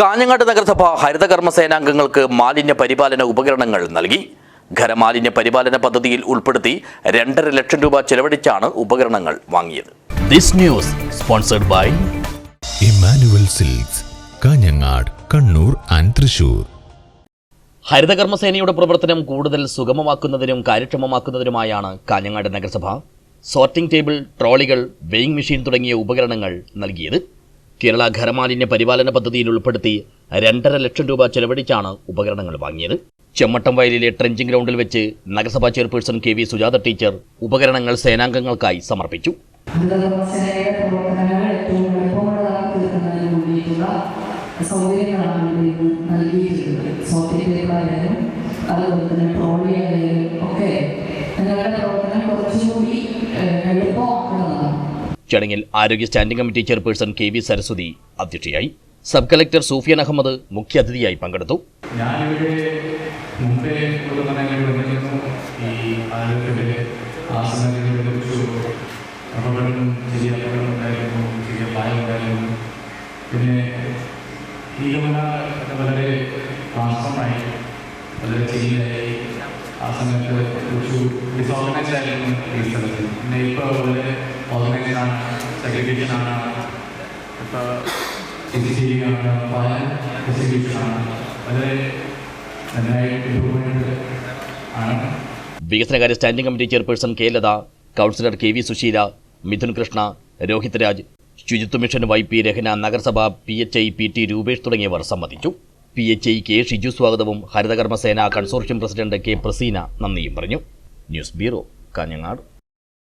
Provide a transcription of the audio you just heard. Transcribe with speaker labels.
Speaker 1: കാഞ്ഞങ്ങാട് നഗരസഭ ഹരിതകർമ്മ സേനാംഗങ്ങൾക്ക് മാലിന്യ പരിപാലന ഉപകരണങ്ങൾ നൽകി. ഖരമാലിന്യ പരിപാലന പദ്ധതിയിൽ ഉൾപ്പെടുത്തി രണ്ടര ലക്ഷം രൂപ ചെലവഴിച്ചാണ് ഉപകരണങ്ങൾ വാങ്ങിയത്.
Speaker 2: സിൽക്സ് കാഞ്ഞങ്ങാട് കണ്ണൂർ ആൻഡ് തൃശൂർ
Speaker 3: ഹരിതകർമ്മസേനയുടെ പ്രവർത്തനം കൂടുതൽ സുഗമമാക്കുന്നതിനും കാര്യക്ഷമമാക്കുന്നതിനുമായാണ് കാഞ്ഞങ്ങാട് നഗരസഭ. സോർട്ടിംഗ് ടേബിൾ ട്രോളികൾ വെയിങ് മെഷീൻ തുടങ്ങിയ ഉപകരണങ്ങൾ നൽകിയത്. കേരള ഖരമാലിന്യ പരിപാലന പദ്ധതിയിൽ ഉൾപ്പെടുത്തി രണ്ടര ലക്ഷം രൂപ ചെലവഴിച്ചാണ് ഉപകരണങ്ങൾ വാങ്ങിയത്. ചെമ്മട്ടം വയലിലെ ട്രെഞ്ചിങ് ഗ്രൗണ്ടിൽ വെച്ച് നഗരസഭാ chairperson K V Sujatha teacher ഉപകരണങ്ങൾ സേനാംഗങ്ങൾക്കായി സമർപ്പിച്ചു.
Speaker 4: സൗകര്യങ്ങളാണ് നൽകിയിട്ടുള്ളത്. സോഫ്റ്റ് പേപ്പർ ആയാലും അതുപോലെ തന്നെ ട്രോളി ആയാലും ഒക്കെ നിങ്ങളുടെ
Speaker 3: ചടങ്ങിൽ ആരോഗ്യ standing committee chairperson K V Saraswathi അധ്യക്ഷയായി. സബ് കളക്ടർ സൂഫിയൻ അഹമ്മദ് മുഖ്യാതിഥിയായി പങ്കെടുത്തു.
Speaker 5: ഈ പിന്നെ വളരെ മാസമായി വളരെ ചെറിയതായി ആ സമയത്ത് കുറച്ചു ഡിസോർഗനൈസ് ആയിരുന്നു ഈ പിന്നെ ഇപ്പോൾ ആണ് ആണ് ഇപ്പോൾ ചെയ്യുകയാണ് പല ആണ് വളരെ നന്നായി ഇമ്പ്രൂവ്മെന്റ് ആണ്
Speaker 3: വികസനകാര്യ standing committee chairperson K. Latha councillor K. V. Susheela Mithun Krishna Rohit Raj ശുചിത്വ മിഷൻ വൈ. പി. രഹന നഗരസഭ P. H. I. P. T. Rupesh തുടങ്ങിയവർ സംബന്ധിച്ചു. P H I K Shiju സ്വാഗതവും ഹരിതകർമ്മസേന കൺസോർഷ്യം പ്രസിഡന്റ് കെ പ്രസീന നന്ദിയും പറഞ്ഞു. News bureau Kanhangad.